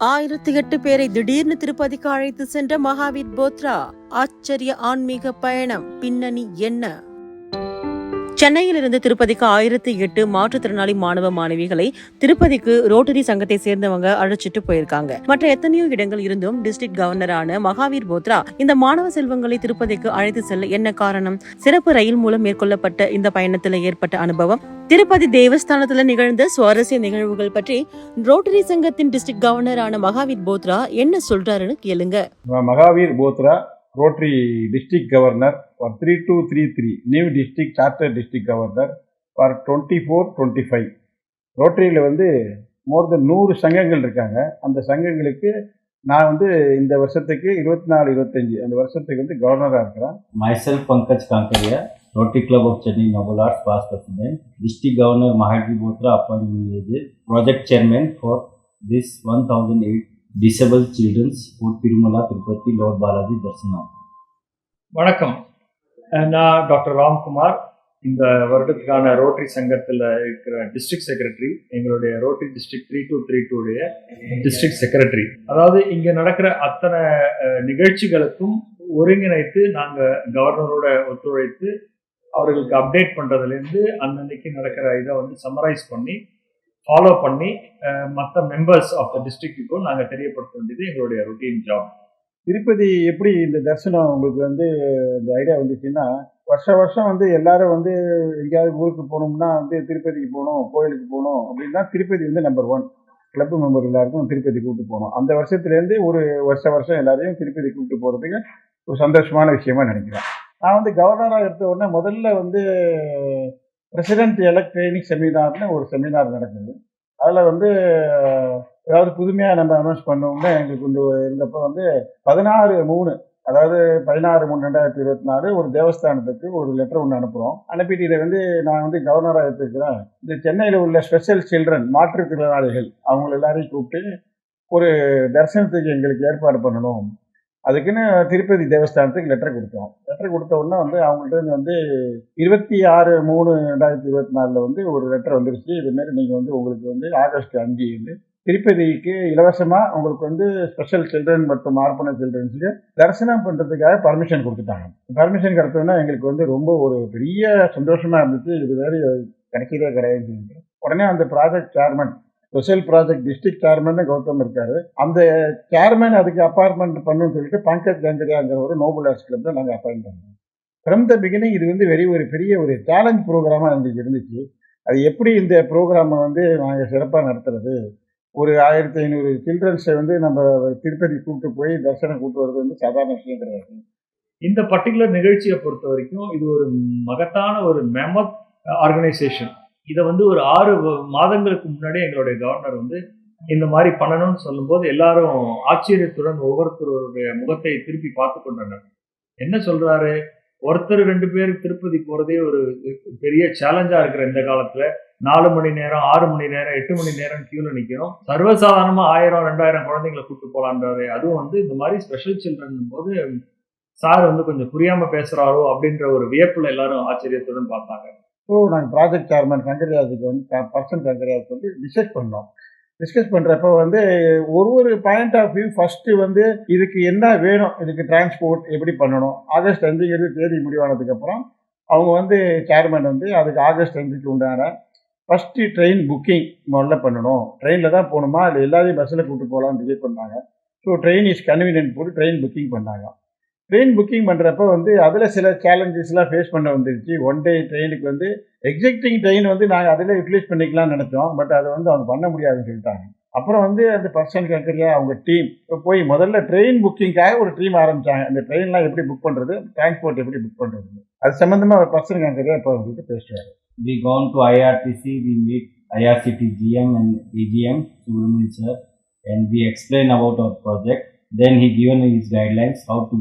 ஆயிரத்தி எட்டு பேரை திடீர்னு திருப்பதிக்கு அழைத்து சென்ற மகாவீர் போத்ரா. ஆச்சரிய ஆன்மீக பயணம். பின்னணி என்ன? சென்னையிலிருந்து திருப்பதிக்கு ஆயிரத்தி எட்டு மாற்றுத்திறனாளி மாணவ மாணவிகளை திருப்பதிக்கு ரோட்டரி சங்கத்தை சேர்ந்தவங்க அழைச்சிட்டு போயிருக்காங்க. மற்ற எத்தனையோ இடங்கள் இருந்தும் டிஸ்ட்ரிக்ட் கவர்னரான மகாவீர் போத்ரா இந்த மாணவ செல்வங்களை திருப்பதிக்கு அழைத்து செல்ல என்ன காரணம்? சிறப்பு ரயில் மூலம் மேற்கொள்ளப்பட்ட இந்த பயணத்துல ஏற்பட்ட அனுபவம்? திருப்பதி தேவஸ்தானத்துல நிகழ்ந்த சுவாரஸ்ய நிகழ்வுகள் பற்றி ரோட்டரி சங்கத்தின் டிஸ்ட்ரிக்ட் கவர்னரான மகாவீர் போத்ரா என்ன சொல்றாருன்னு கேளுங்க. Mahaveer Bothra Rotary district governor for three two three three new district charter district governor for twenty four twenty five ரோட்டரியில் வந்து மோர் தென் நூறு சங்கங்கள் இருக்காங்க. அந்த சங்கங்களுக்கு நான் வந்து இந்த வருஷத்துக்கு இருபத்தி நாலு இருபத்தஞ்சி அந்த வருஷத்துக்கு வந்து கவர்னராக இருக்கிறேன். Myself Pankaj Kankaria Rotary club of Chennai noble arts past president, district governor Mahaji Bothra appointed me as the project chairman for this 1008 disable childrens for Tirumala Tirupati lord Balaji Darsanam. வணக்கம். நான் doctor Ramkumar. இந்த வருடத்துக்கான Rotary சங்கத்தில் இருக்கிற district secretary எங்களுடைய Rotary district three two three டூடைய district secretary அதாவது இங்கே நடக்கிற அத்தனை நிகழ்ச்சிகளுக்கும் ஒருங்கிணைத்து நாங்கள் கவர்னரோட ஒத்துழைத்து அவர்களுக்கு அப்டேட் பண்ணுறதுலேருந்து அன்னன்னைக்கு நடக்கிற இதை வந்து சம்மரைஸ் பண்ணி ஃபாலோ பண்ணி மற்ற மெம்பர்ஸ் ஆஃப் த டிஸ்ட்ரிக்ட்டுக்கும் நாங்கள் தெரியப்படுத்த வேண்டியது எங்களுடைய ரொட்டீன் ஜாப் திருப்பதி எப்படி இந்த தரிசனம் உங்களுக்கு வந்து இந்த ஐடியா வந்துச்சுன்னா வருஷ வருஷம் வந்து எல்லாரும் வந்து எங்கேயாவது ஊருக்கு போகணும்னா வந்து திருப்பதிக்கு போகணும் கோயிலுக்கு போகணும் அப்படின்னா திருப்பதி வந்து நம்பர் ஒன் கிளப் மெம்பர் எல்லாருக்கும் திருப்பதி கூப்பிட்டு போகணும். அந்த வருஷத்துலேருந்து ஒரு வருஷ வருஷம் எல்லாரையும் திருப்பதி கூப்பிட்டு போகிறதுக்கு ஒரு சந்தோஷமான விஷயமா நினைக்கிறேன். நான் வந்து கவர்னராக எடுத்த உடனே முதல்ல வந்து பிரசிடென்ட் எலக்ட் ட்ரைனிங் செமினார்னு ஒரு செமினார் நடக்குது. அதில் வந்து ஏதாவது புதுமையாக நம்ம அனௌன்ஸ் பண்ணோம்னா எங்களுக்கு வந்து இருந்தப்போ வந்து பதினாறு மூணு அதாவது பதினாறு மூணு ரெண்டாயிரத்தி இருபத்தி நாலு ஒரு தேவஸ்தானத்துக்கு ஒரு லெட்டர் ஒன்று அனுப்புகிறோம் அனுப்பிட்டு இதை வந்து நான் வந்து கவர்னராக எடுத்துக்கிறேன். இந்த சென்னையில் உள்ள ஸ்பெஷல் சில்ட்ரன் மாற்றுத்திறனாளிகள் அவங்களை எல்லாரையும் கூப்பிட்டு ஒரு தரிசனத்துக்கு எங்களுக்கு ஏற்பாடு பண்ணணும். அதுக்குன்னு திருப்பதி தேவஸ்தானத்துக்கு லெட்டர் கொடுத்தோம். லெட்டர் கொடுத்த உடனே வந்து அவங்கள்ட்ட வந்து இருபத்தி ஆறு மூணு ரெண்டாயிரத்தி இருபத்தி நாலில் வந்து ஒரு லெட்டர் வந்துருச்சு. இதுமாரி நீங்கள் வந்து உங்களுக்கு வந்து ஆகஸ்ட் அஞ்சு வந்து திருப்பதிக்கு இலவசமாக உங்களுக்கு வந்து ஸ்பெஷல் சில்ட்ரன் மற்றும் ஆர்ப்பன சில்ட்ரன்ஸுக்கு தரிசனம் பண்ணுறதுக்காக பர்மிஷன் கொடுத்துட்டாங்க. பர்மிஷன் கிடைச்சோன்னா எங்களுக்கு வந்து ரொம்ப ஒரு பெரிய சந்தோஷமாக இருந்துச்சு. இது மாதிரி கிடைக்கிறதே கிடையாது உடனே அந்த project chairman special project district chairman Gautam இருக்காரு. அந்த சேர்மன் அதுக்கு அப்பாயின்மெண்ட் பண்ணணும்னு சொல்லிட்டு பங்கஜ் கங்கரியாங்கிற ஒரு நோபல் ஆர்ட்ஸ் கிளப்ல நாங்கள் அப்பாயின்ட் பண்ணோம். ஃப்ரம் த பிகினிங் இது வந்து வெரி ஒரு பெரிய ஒரு சேலஞ்ச் ப்ரோக்ராமாக எங்களுக்கு இருந்துச்சு. அது எப்படி இந்த ப்ரோக்ராமை வந்து நாங்கள் சிறப்பாக நடத்துறது? ஒரு ஆயிரத்தி ஐநூறு சில்ட்ரன்ஸை வந்து நம்ம திருப்பதி கூப்பிட்டு போய் தரிசனம் கூப்பிட்டு வர்றது வந்து சாதாரண விஷயம் கிடையாது. இந்த பர்டிகுலர் நிகழ்ச்சியை பொறுத்த வரைக்கும் இது ஒரு மகத்தான ஒரு மெமத் ஆர்கனைசேஷன் இதை வந்து ஒரு ஆறு மாதங்களுக்கு முன்னாடி எங்களுடைய கவர்னர் வந்து இந்த மாதிரி பண்ணணும்னு சொல்லும்போது எல்லாரும் ஆச்சரியத்துடன் ஒவ்வொருத்தருடைய முகத்தை திருப்பி பார்த்து கொண்டனர். என்ன சொல்றாரு? ஒருத்தர் ரெண்டு பேர் திருப்பதி போறதே ஒரு பெரிய சேலஞ்சா இருக்கிற இந்த காலத்துல. நாலு மணி நேரம் ஆறு மணி நேரம் எட்டு மணி நேரம் கியூல நிக்கணும் சர்வசாதாரணமா ஆயிரம் ரெண்டாயிரம் குழந்தைங்களை கூப்பிட்டு போலான்றாரு. அதுவும் வந்து இந்த மாதிரி ஸ்பெஷல் சில்ட்ரன் போது சார் வந்து கொஞ்சம் புரியாம பேசுறாரோ அப்படின்ற ஒரு வியப்புல எல்லாரும் ஆச்சரியத்துடன் பார்த்தாங்க. ஸோ நாங்கள் ப்ராஜெக்ட் சேர்மன் கங்கரியாஸுக்கு வந்து பர்சன் கங்கரியாஸுக்கு வந்து டிஸ்கஸ் பண்ணோம். டிஸ்கஸ் பண்ணுறப்ப வந்து ஒரு ஒரு பாயிண்ட் ஆஃப் வியூ ஃபஸ்ட்டு வந்து இதுக்கு என்ன வேணும்? இதுக்கு டிரான்ஸ்போர்ட் எப்படி பண்ணணும்? ஆகஸ்ட் அஞ்சுங்கிறது தேதி முடிவானதுக்கப்புறம் அவங்க வந்து சேர்மன் வந்து அதுக்கு ஆகஸ்ட் அஞ்சுக்கு உண்டான ஃபஸ்ட்டு ட்ரெயின் புக்கிங் முதல்ல பண்ணணும். ட்ரெயினில் தான் போகணுமா? இல்லை எல்லாரையும் பஸ்ஸில் கூப்பிட்டு போகலான்னு டிசைட் பண்ணாங்க. ஸோ ட்ரெயின் இஸ் கன்வீனியன்ட் போட்டு ட்ரெயின் புக்கிங் பண்ணாங்க. ட்ரெயின் புக்கிங் பண்ணுறப்ப வந்து அதில் சில சேலஞ்சஸ்லாம் ஃபேஸ் பண்ண வந்துருச்சு. ஒன் டே ட்ரெயினுக்கு வந்து எக்ஸிக்டிங் ட்ரெயின் வந்து நாங்கள் அதில் யூட்டிலைஸ் பண்ணிக்கலாம்னு நினச்சோம். பட் அதை வந்து அவங்க பண்ண முடியாதுன்னு சொல்லிட்டாங்க. அப்புறம் வந்து அந்த பர்சன் கேட்குறியா அவங்க டீம் போய் முதல்ல ட்ரெயின் புக்கிங்காக ஒரு டீம் ஆரம்பிச்சாங்க. அந்த ட்ரெயின்லாம் எப்படி புக் பண்ணுறது டிரான்ஸ்போர்ட் எப்படி புக் பண்ணுறது அது சம்மந்தமாக ஒரு பர்சன் கேட்குறியா இப்போ அவங்ககிட்ட பேசுவார் we gone to I R T C we meet I R C T G M and AGM, sir sir, and we explain about project then he he is his guidelines how to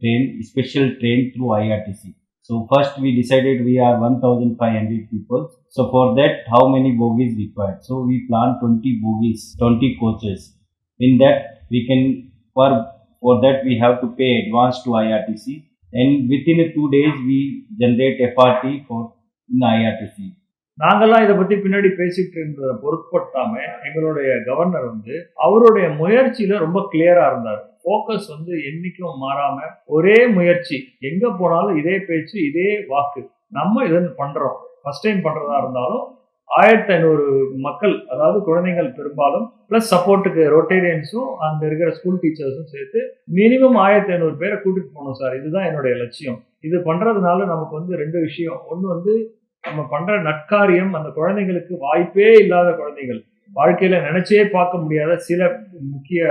train, special train through IRTC. So first we decided we are 1,500 people. So for that, how many bogies required? So we planned 20 bogies, 20 coaches. In that, we can for for that we have to pay advance to IRTC, and within two days we generate FRT for in IRTC. நாங்கள்லாம் இதை பத்தி பின்னாடி பேசிட்டு இருந்ததை பொருட்படுத்தாம எங்களுடைய governor வந்து அவருடைய முயற்சியில ரொம்ப கிளியரா இருந்தார். ஃபோக்கஸ் வந்து என்னைக்கும் மாறாம ஒரே முயற்சி. எங்க போனாலும் இதே பேச்சு இதே வாக்கு. நம்ம இதை பண்றோம். ஃபர்ஸ்ட் டைம் பண்றதா இருந்தாலும் ஆயிரத்தி ஐநூறு மக்கள் அதாவது குழந்தைகள் பெரும்பாலும் ப்ளஸ் சப்போர்ட்டுக்கு ரொட்டேரியன்ஸும் அங்க இருக்கிற ஸ்கூல் டீச்சர்ஸும் சேர்த்து மினிமம் ஆயிரத்தி ஐநூறு பேரை கூட்டிட்டு போகணும் சார். இதுதான் என்னுடைய லட்சியம். இது பண்றதுனால நமக்கு வந்து ரெண்டு விஷயம். ஒன்று வந்து நம்ம பண்ற நட்காரியம் அந்த குழந்தைங்களுக்கு வாய்ப்பே இல்லாத குழந்தைகள். வாழ்க்கையில நினைச்சே பார்க்க முடியாத சில முக்கிய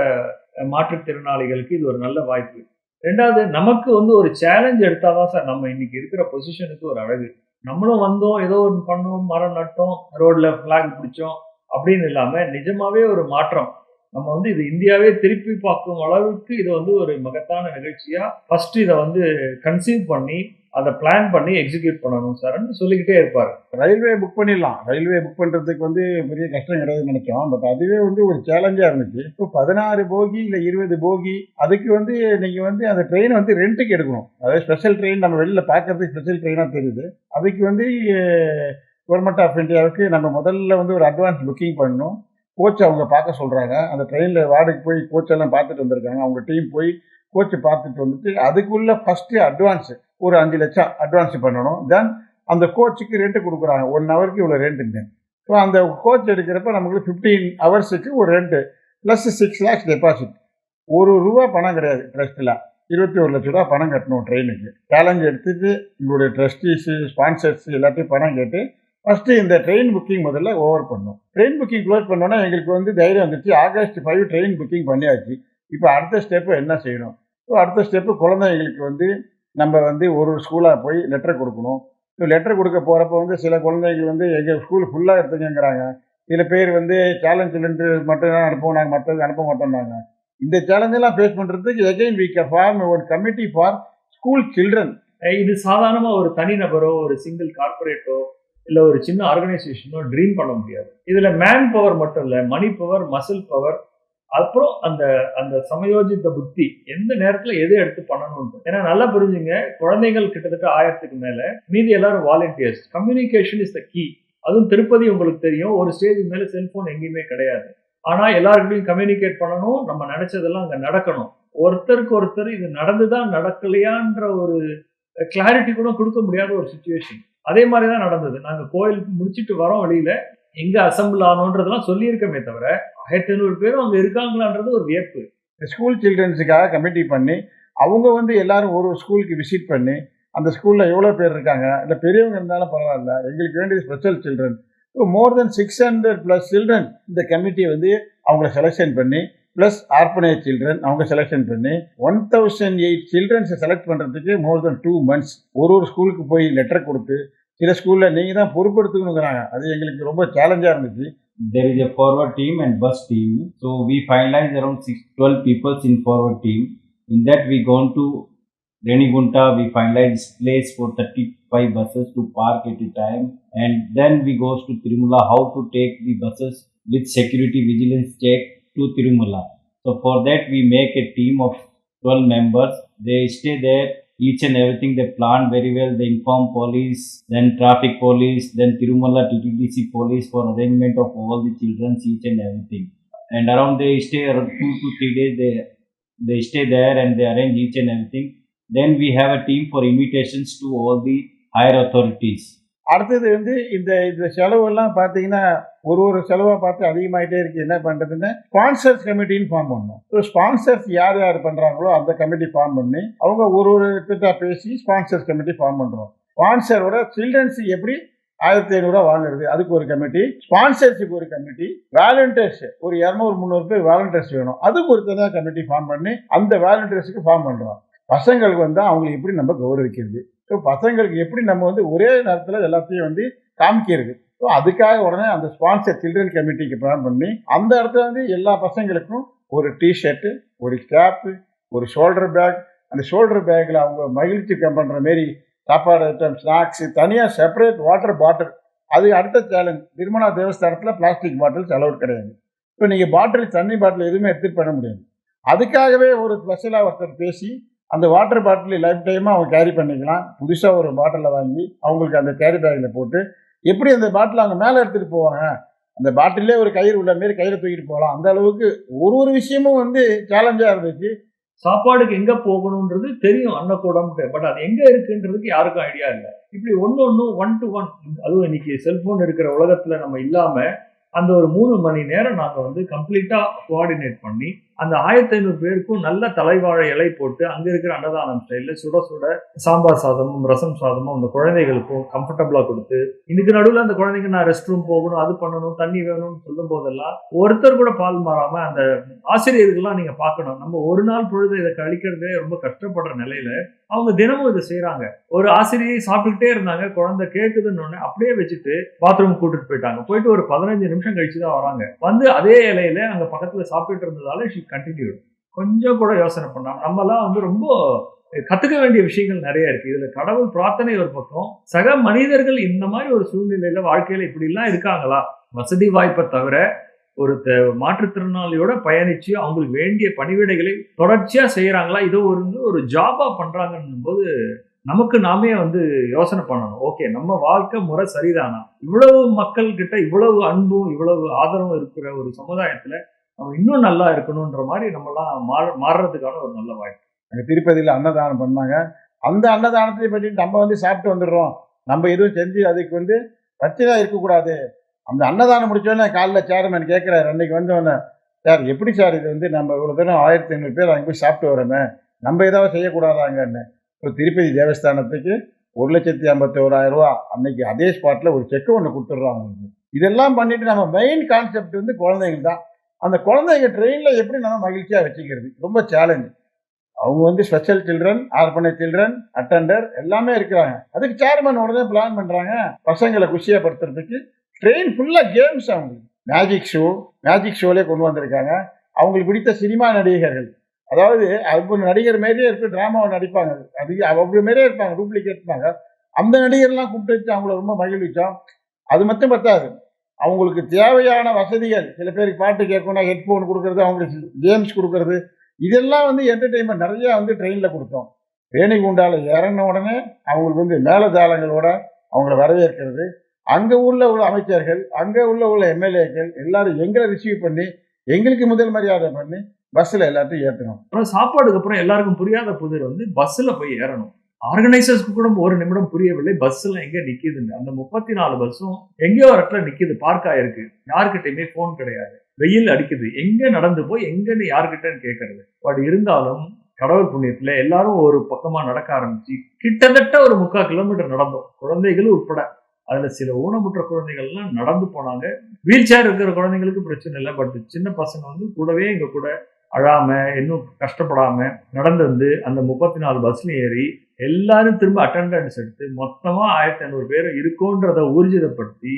மாற்றுத்திறனாளிகளுக்கு இது ஒரு நல்ல வாய்ப்பு. ரெண்டாவது நமக்கு வந்து ஒரு சேலஞ்ச் எடுத்தாதான் சார் நம்ம இன்னைக்கு இருக்கிற பொசிஷனுக்கு ஒரு அழகு. நம்மளும் வந்தோம் ஏதோ ஒன்று பண்ணோம் மரம் நட்டோம் ரோட்ல ஃபிளாக் பிடிச்சோம் அப்படின்னு இல்லாம நிஜமாவே ஒரு மாற்றம். நம்ம வந்து இது இந்தியாவே திருப்பி பார்க்கும் அளவுக்கு இது வந்து ஒரு மகத்தான நிகழ்ச்சியா ஃபர்ஸ்ட் இதை வந்து கன்சீவ் பண்ணி அதை பிளான் பண்ணி எக்ஸிக்யூட் பண்ணணும் சார்ன்னு சொல்லிக்கிட்டே இருப்பார். ரயில்வே புக் பண்ணிடலாம். ரயில்வே புக் பண்ணுறதுக்கு வந்து பெரிய கஷ்டம் கிடையாதுன்னு நினைக்கும் பட் அதுவே வந்து ஒரு சேலஞ்சாக இருந்துச்சு. இப்போ பதினாறு போகி இல்லை இருபது போகி அதுக்கு வந்து நீங்கள் வந்து அந்த ட்ரெயினை வந்து ரெண்ட்டுக்கு எடுக்கணும். அதாவது ஸ்பெஷல் ட்ரெயின் நம்ம வெளியில் பார்க்கறதுக்கு ஸ்பெஷல் ட்ரெயினாக தெரியுது. அதுக்கு வந்து கவர்மெண்ட் ஆஃப் இந்தியாவுக்கு நம்ம முதல்ல வந்து ஒரு அட்வான்ஸ் புக்கிங் பண்ணணும். கோச் அவங்க பார்க்க சொல்கிறாங்க அந்த ட்ரெயினில் வார்டுக்கு போய் கோச்செல்லாம் பார்த்துட்டு வந்திருக்காங்க. அவங்க டீம் போய் கோச்சை பார்த்துட்டு வந்துட்டு அதுக்குள்ளே ஃபஸ்ட்டு அட்வான்ஸு ஒரு அஞ்சு லட்சம் அட்வான்ஸ் பண்ணணும். தென் அந்த கோச்சுக்கு ரெண்ட் கொடுக்குறாங்க. ஒன் ஹவருக்கு இவ்வளோ ரெண்ட்டுங்க ஸோ அந்த கோச் எடுக்கிறப்ப நமக்கு ஃபிஃப்டீன் ஹவர்ஸுக்கு ஒரு rent plus six lakhs deposit ஒரு ரூபா பணம் கிடையாது ட்ரஸ்ட்டில் இருபத்தி ஒரு லட்ச ரூபா பணம் கட்டணும் ட்ரெயினுக்கு சேலஞ்ச் எடுத்துட்டு உங்களுடைய ட்ரஸ்டீஸு ஸ்பான்சர்ஸ் எல்லாத்தையும் பணம் கேட்டு ஃபஸ்ட்டு இந்த ட்ரெயின் புக்கிங் முதல்ல ஓவர் பண்ணோம் ட்ரெயின் புக்கிங் க்ளோஸ் பண்ணோன்னா எங்களுக்கு வந்து தைரியம் வந்துச்சு. ஆகஸ்ட் ஃபைவ் ட்ரெயின் புக்கிங் பண்ணியாச்சு. இப்போ அடுத்த ஸ்டெப்பு என்ன செய்யணும்? ஸோ அடுத்த ஸ்டெப்பு குழந்தைங்களுக்கு வந்து நம்ம வந்து ஒரு ஒரு ஸ்கூலாக போய் லெட்டர் கொடுக்கணும். இப்போ லெட்டர் கொடுக்க போகிறப்ப வந்து சில குழந்தைகள் வந்து எங்கள் ஸ்கூல் ஃபுல்லாக எடுத்துக்கங்கிறாங்க. சில பேர் வந்து சேலஞ்ச் சிலிண்டர் மட்டும் தான் அனுப்புவோம் நாங்கள் மற்றது அனுப்ப மாட்டோம்னாங்க இந்த சேலஞ்செல்லாம் ஃபேஸ் பண்ணுறதுக்கு எகைன் வீ ஃபார்ம் ஒரு கமிட்டி ஃபார் ஸ்கூல் சில்ட்ரன் இது சாதாரணமாக ஒரு தனிநபரோ ஒரு சிங்கிள் கார்பரேட்டோ இல்லை ஒரு சின்ன ஆர்கனைசேஷனோ ட்ரீம் பண்ண முடியாது. இதில் மேன் பவர் மட்டும் இல்லை மணி பவர் மசில் பவர் அப்புறம் அந்த அந்த சமயோஜித புத்தி எந்த நேரத்துல எது எடுத்து பண்ணணும்னு ஏன்னா நல்லா புரிஞ்சுங்க குழந்தைகள் கிட்டத்தட்ட ஆயிரத்துக்கு மேல மீதி எல்லாரும் volunteers communication is the key அதுவும் திருப்பதி உங்களுக்கு தெரியும் ஒரு ஸ்டேஜ் மேல செல்போன் எங்கேயுமே கிடையாது. ஆனா எல்லாருக்கிட்டையும் கம்யூனிகேட் பண்ணணும் நம்ம நினைச்சதெல்லாம் அங்க நடக்கணும். ஒருத்தருக்கு ஒருத்தர் இது நடந்துதான் நடக்கலையான்ற ஒரு கிளாரிட்டி கூட கொடுக்க முடியாத ஒரு சுச்சுவேஷன் அதே மாதிரி தான் நடந்தது. நாங்கள் கோயில் முடிச்சுட்டு வரோம் வெளியில. எங்க அசம்பிள் ஆனோன்றதெல்லாம் சொல்லியிருக்கமே தவிர ஆயிரத்தி ஐநூறு பேரும் அங்க இருக்காங்களான்றது ஒரு வியப்பு. ஸ்கூல் சில்ட்ரன்ஸுக்காக கமிட்டி பண்ணி அவங்க வந்து எல்லாரும் ஒரு ஒரு ஸ்கூலுக்கு விசிட் பண்ணி அந்த ஸ்கூலில் எவ்வளோ பேர் இருக்காங்க இல்லை பெரியவங்க இருந்தாலும் பரவாயில்ல எங்களுக்கு வேண்டியது special children so more then six hundred plus children இந்த கமிட்டியை வந்து அவங்கள செலெக்ஷன் பண்ணி ப்ளஸ் ஆர்பனேஜ் சில்ட்ரன் அவங்க செலெக்ஷன் பண்ணி ஒன் தௌசண்ட் எயிட் சில்ட்ரன்ஸை செலக்ட் பண்ணுறதுக்கு மோர் தென் டூ மந்த்ஸ் ஒரு ஒரு ஸ்கூலுக்கு போய் லெட்டர் கொடுத்து சில ஸ்கூலில் நீங்கள் தான் பொறுப்பெடுத்துக்கணுங்கிறாங்க அது எங்களுக்கு ரொம்ப சேலஞ்சாக இருந்துச்சு There is a forward team and bus team. So we finalized around six, 12 people in forward team. In that we gone to Renigunta, we finalized place for 35 buses to park at a time. And then we goes to Tirumala, how to take the buses with security vigilance check to Tirumala. So for that we make a team of 12 members. They stay there each and everything they plan very well. They inform police, then traffic police, then Tirumala TTDC police for arrangement of all the children, each and everything. And around they stay around two to three days. They they stay there and they arrange each and everything. Then we have a team for invitations to all the higher authorities. அடுத்தது வந்து இந்த இந்த செலவெல்லாம் பார்த்தீங்கன்னா ஒரு ஒரு செலவாக பார்த்து அதிகமாயிட்டே இருக்கு. என்ன பண்ணுறதுன்னு ஸ்பான்சர்ஸ் கமிட்டின்னு ஃபார்ம் பண்ணணும். ஸோ ஸ்பான்சர்ஸ் யார் யார் பண்ணுறாங்களோ அந்த கமிட்டி ஃபார்ம் பண்ணி அவங்க ஒரு ஒரு திட்டம் பேசி ஸ்பான்சர்ஸ் கமிட்டி ஃபார்ம் பண்ணுறோம் ஸ்பான்சரோட சில்ட்ரன்ஸ் எப்படி ஆயிரத்தி ஐநூறுரூவா வாங்குறது? அதுக்கு ஒரு கமிட்டி ஸ்பான்சர்ஷிப் ஒரு கமிட்டி வாலண்டியர்ஸ் ஒரு இரநூறு முந்நூறு பேர் வாலண்டியர்ஸ் வேணும். அதுக்கு ஒரு தனியாக கமிட்டி ஃபார்ம் பண்ணி அந்த வாலண்டியர்ஸுக்கு ஃபார்ம் பண்ணுறோம் பசங்களுக்கு வந்து அவங்களை எப்படி நம்ம கௌரவிக்கிறது? ஸோ பசங்களுக்கு எப்படி நம்ம வந்து ஒரே நேரத்தில் எல்லாத்தையும் வந்து காமிக்கிறது? ஸோ அதுக்காக உடனே அந்த ஸ்பான்சர் சில்ட்ரன் கமிட்டிக்கு பிளான் பண்ணி அந்த இடத்துல வந்து எல்லா பசங்களுக்கும் ஒரு டிஷர்ட்டு ஒரு கேப்பு ஒரு ஷோல்டர் பேக் அந்த ஷோல்டர் பேக்கில் அவங்க மகிழ்ச்சி கம் பண்ணுற மாரி சாப்பாடு ஐட்டம் ஸ்நாக்ஸு தனியாக செப்பரேட் வாட்டர் பாட்டில் அது அடுத்த சேலஞ்ச் திருமணா தேவஸ்தானத்தில் பிளாஸ்டிக் பாட்டில்ஸ் அலௌட் கிடையாது. இப்போ நீங்கள் பாட்டில் தண்ணி பாட்டில் எதுவுமே எடுத்துகிட்டு பண்ண முடியாது. அதுக்காகவே ஒரு ஸ்பெஷலாக ஒருத்தர் பேசி அந்த வாட்டர் பாட்டில் லைஃப் டைமாக அவங்க கேரி பண்ணிக்கலாம். புதுசாக ஒரு பாட்டிலில் வாங்கி அவங்களுக்கு அந்த கேரி பேக்கில் போட்டு எப்படி அந்த பாட்டில் அவங்க மேலே எடுத்துகிட்டு போவாங்க? அந்த பாட்டிலே ஒரு கயிறு உள்ள மாரி கையில் தூக்கிட்டு போகலாம். அந்த அளவுக்கு ஒரு ஒரு விஷயமும் வந்து சேலஞ்சாக இருந்துச்சு. சாப்பாடுக்கு எங்கே போகணுன்றது தெரியும் அன்னக்கூடம்ட்டு பட் அது எங்கே இருக்குன்றதுக்கு யாருக்கும் ஐடியா இல்லை. இப்படி ஒன்று ஒன்று ஒன் டு ஒன் அதுவும் இன்னைக்கு செல்ஃபோன் இருக்கிற உலகத்தில் நம்ம இல்லாமல் அந்த ஒரு மூணு மணி நேரம் நாங்கள் வந்து கம்ப்ளீட்டாக கோஆர்டினேட் பண்ணி அந்த ஆயிரத்தி ஐநூறு பேருக்கும் நல்ல தலைவாழை இலை போட்டு அங்கே இருக்கிற அன்னதானம் ஸ்டைலில் சுட சுட சாம்பார் சாதமும் ரசம் சாதமும் அந்த குழந்தைகளுக்கும் கம்ஃபர்டபுளாக கொடுத்து இதுக்கு நடுவில் அந்த குழந்தைங்க நான் ரெஸ்ட் ரூம் போகணும் அது பண்ணணும் தண்ணி வேணும்னு சொல்லும் போதெல்லாம் ஒருத்தர் கூட பால் மாறாமல் அந்த ஆசிரியர்கள்லாம் நீங்கள் பார்க்கணும். நம்ம ஒரு நாள் பொழுது இதை கழிக்கிறதே ரொம்ப கஷ்டப்படுற நிலையில அவங்க தினமும் இதை செய்கிறாங்க ஒரு ஆசிரியை சாப்பிட்டுக்கிட்டே இருந்தாங்க குழந்தை கேட்குதுன்னு அப்படியே வச்சுட்டு பாத்ரூம் கூட்டிட்டு போயிட்டாங்க. போயிட்டு ஒரு பதினஞ்சு நிமிஷம் கழிச்சு தான் வராங்க. வந்து அதே இலையில அங்கே பக்கத்தில் சாப்பிட்டுட்டு இருந்ததால ஷி கண்டினியூ கொஞ்சம் கூட யோசனை பண்ணாம நம்மலாம் வந்து ரொம்ப கற்றுக்க வேண்டிய விஷயங்கள் நிறைய இருக்குது இதில் கடவுள் பிரார்த்தனை ஒரு பக்கம் சக மனிதர்கள் இந்த மாதிரி ஒரு சூழ்நிலையில் வாழ்க்கையில் இப்படிலாம் இருக்காங்களா? வசதி வாய்ப்பை தவிர ஒரு த- மாற்றுத்திறனாளியோட பயணித்து அவங்களுக்கு வேண்டிய பணிவிடைகளை தொடர்ச்சியாக செய்கிறாங்களா இதோ ஒரு வந்து ஒரு ஜாபாக பண்ணுறாங்கன்னும் போது நமக்கு நாமே வந்து யோசனை பண்ணணும். ஓகே நம்ம வாழ்க்கை முறை சரிதானா? இவ்வளவு மக்கள்கிட்ட இவ்வளவு அன்பும் இவ்வளவு ஆதரவும் இருக்கிற ஒரு சமுதாயத்தில் நம்ம இன்னும் நல்லா இருக்கணும்ன்ற மாதிரி நம்மலாம் மாற மாறுறதுக்கான ஒரு நல்ல வாய்ப்பு. அங்கே திருப்பதியில் அன்னதானம் பண்ணாங்க. அந்த அன்னதானத்தை பற்றி நம்ம வந்து சாப்பிட்டு வந்துடுறோம். நம்ம எதுவும் செஞ்சு அதுக்கு வந்து பிரச்சனை இருக்கக்கூடாது. அந்த அன்னதானம் முடிச்சோடனே காலைல சேர்மேன் கேட்குறாரு. அன்னைக்கு வந்தவொடனே சார் எப்படி சார் இது வந்து நம்ம இவ்வளோ தூரம் ஆயிரத்தி ஐநூறு பேர் அங்கே போய் சாப்பிட்டு வரோமே நம்ம ஏதாவது செய்யக்கூடாதாங்கன்னு. இப்போ திருப்பதி தேவஸ்தானத்துக்கு ஒரு லட்சத்தி ஐம்பத்தி ரூபா அன்னைக்கு அதே ஸ்பாட்டில் ஒரு செக்கு ஒன்று கொடுத்துட்றோம் அவங்களுக்கு இதெல்லாம் பண்ணிட்டு நம்ம மெயின் கான்செப்ட் வந்து குழந்தைங்க தான். அந்த குழந்தைங்க ட்ரெயினில் எப்படி நம்ம மகிழ்ச்சியாக வச்சுக்கிறது? ரொம்ப சேலஞ்சு அவங்க வந்து ஸ்பெஷல் சில்ட்ரன் ஆர்பனை சில்ட்ரன் அட்டெண்டர் எல்லாமே இருக்கிறாங்க. அதுக்கு சேர்மன் உடனே பிளான் பண்ணுறாங்க பசங்களை குஷியப்படுத்துறதுக்கு ட்ரெயின் ஃபுல்லாக கேம்ஸ் அவங்களுக்கு. மேஜிக் ஷோ மேஜிக் ஷோலே கொண்டு வந்திருக்காங்க. அவங்களுக்கு பிடித்த சினிமா நடிகர்கள். அதாவது அவங்க நடிகர் மாரியே இருக்கு ட்ராமாவை நடிப்பாங்க. அது அவங்க மாரியே இருப்பாங்க டூப்ளிகேட் இருப்பாங்க. அந்த நடிகர்லாம் கூப்பிட்டு வச்சு அவங்கள ரொம்ப மகிழ்விச்சோம். அது மட்டும் பத்தாது. அவங்களுக்கு தேவையான வசதிகள் சில பேருக்கு பாட்டு கேட்கணும்னா ஹெட்ஃபோன் கொடுக்கறது அவங்களுக்கு கேம்ஸ் கொடுக்கறது. இதெல்லாம் வந்து என்டர்டெயின்மெண்ட் நிறையா வந்து ட்ரெயினில் கொடுத்தோம். ரேணிகுண்டாவில் இறங்கின உடனே அவங்களுக்கு வந்து மேலதாளங்களோட அவங்கள வரவேற்கிறது. அங்கே உள்ள உள்ள அமைச்சர்கள் அங்கே உள்ள உள்ள எம்எல்ஏக்கள் எல்லாரும் எங்களை ரிசீவ் பண்ணி எங்களுக்கு முதல் மரியாதை பண்ணி பஸ்ஸில் எல்லாத்தையும் ஏற்றணும் அப்புறம் சாப்பாடுக்கு அப்புறம் எல்லாருக்கும் புரியாத புதிர் வந்து பஸ்ஸில் போய் ஏறணும். ஆர்கனைசர்ஸ்க்கு கூட ஒரு நிமிடம் புரியவில்லை. பஸ்ஸில் எங்கே நிற்கிதுங்க அந்த முப்பத்தி நாலு பஸ்ஸும் எங்கேயோ ஒரு இடத்துல நிற்கிது பார்க் ஆயிருக்கு. யாருக்கிட்டயுமே ஃபோன் கிடையாது. வெயில் அடிக்குது. எங்கே நடந்து போய் எங்கன்னு யாருக்கிட்டன்னு கேட்கறது பட் இருந்தாலும் கடவுள் புண்ணியத்துல எல்லாரும் ஒரு பக்கமா நடக்க ஆரம்பிச்சு கிட்டத்தட்ட ஒரு முக்கால் கிலோமீட்டர் நடந்தோம். குழந்தைகள் உட்பட. அதுல சில ஊனமுற்ற குழந்தைகள்லாம் நடந்து போனாங்க. வீல் சேர் இருக்கிற குழந்தைங்களுக்கு பிரச்சனை இல்லை. பட் சின்ன பசங்க வந்து கூடவே எங்க கூட அழாம இன்னும் கஷ்டப்படாம நடந்து வந்து அந்த முப்பத்தி நாலு பஸ்ல ஏறி எல்லாரும் திரும்ப அட்டெண்டன்ஸ் எடுத்து மொத்தமாக ஆயிரத்தி ஐநூறு பேர் இருக்கோன்றத ஊர்ஜிதப்படுத்தி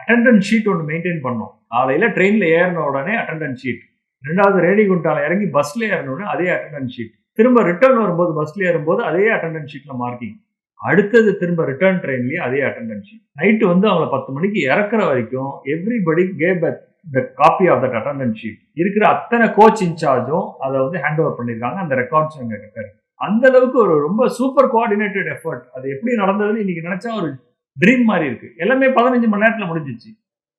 அட்டெண்டன்ஸ் ஷீட் ஒன்று மெயின்டைன் பண்ணோம். காலையில் ட்ரெயினில் ஏறின உடனே அட்டெண்டன்ஸ் ஷீட் ரெண்டாவது ரேணிகுண்டால இறங்கி பஸ்ல ஏறின உடனே அதே அட்டெண்டன்ஸ் ஷீட் திரும்ப ரிட்டர்ன் வரும்போது பஸ்ல ஏறும்போது அதே அட்டெண்டன்ஸ் ஷீட்டில் மார்க்கிங் அடுத்தது திரும்ப ரிட்டர்ன் ட்ரெயின்லேயே அதே அட்டண்டன்ஸ் ஷீட் நைட்டு வந்து அவங்கள பத்து மணிக்கு இறக்குற வரைக்கும் everybody gave the copy of that attendance sheet இருக்கிற அத்தனை கோச் இன்சார்ஜும் அதை வந்து ஹேண்ட் ஓவர் பண்ணியிருக்காங்க. அந்த ரெக்கார்ட்ஸ் எங்கள் கிட்ட இருக்கு. அந்த அளவுக்கு ஒரு ரொம்ப சூப்பர் கோஆர்டினேட்டட் எஃபர்ட் அது எப்படி நடந்ததுன்னு இன்னைக்கு நினைச்சா ஒரு ட்ரீம் மாதிரி இருக்கு. எல்லாமே பதினஞ்சு மணி நேரத்தில் முடிஞ்சிச்சு.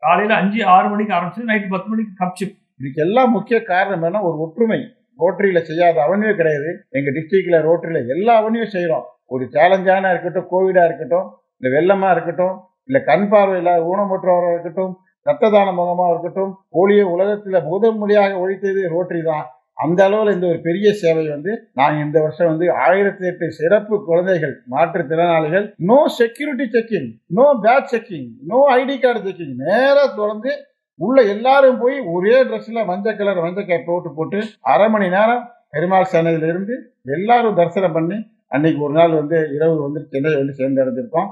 காலையில அஞ்சு ஆறு மணிக்கு ஆரம்பிச்சு நைட்டு பத்து மணிக்கு கப்ஷிப் இதுக்கு எல்லாம் முக்கிய காரணம் என்ன ஒரு ஒற்றுமை. ரோட்டரியில் செய்யாத அவனியும் கிடையாது. எங்கள் டிஸ்ட்ரிக்டில் ரோட்டரியில் எல்லா அவனையும் செய்கிறோம் ஒரு சேலஞ்சான இருக்கட்டும் கோவிடாக இருக்கட்டும் இல்லை வெள்ளமாக இருக்கட்டும் இல்லை கண் பார்வை இல்லாத ஊனமுற்றவராக இருக்கட்டும் ரத்த தான முகமாக இருக்கட்டும் போலியோ உலகத்தில் முதல் மொழியாக ஒழித்தது ரோட்டரி தான். அந்த அளவில் இந்த ஒரு பெரிய சேவை வந்து நாங்கள் இந்த வருஷம் வந்து ஆயிரத்தி எட்டு சிறப்பு குழந்தைகள் மாற்றுத்திறனாளிகள் no security checking no bag checking no ID card checking நேராக தொடர்ந்து உள்ள எல்லாரும் போய் ஒரே ட்ரெஸ்ல மஞ்சள் கலர் மஞ்சள் கேப் போட்டு போட்டு அரை மணி நேரம் பெருமாள் சன்னதியில எல்லாரும் தரிசனம் பண்ணி அன்னைக்கு ஒரு நாள் வந்து இரவு வந்து சென்னை வந்து சேர்ந்தடைஞ்சிருக்கோம்.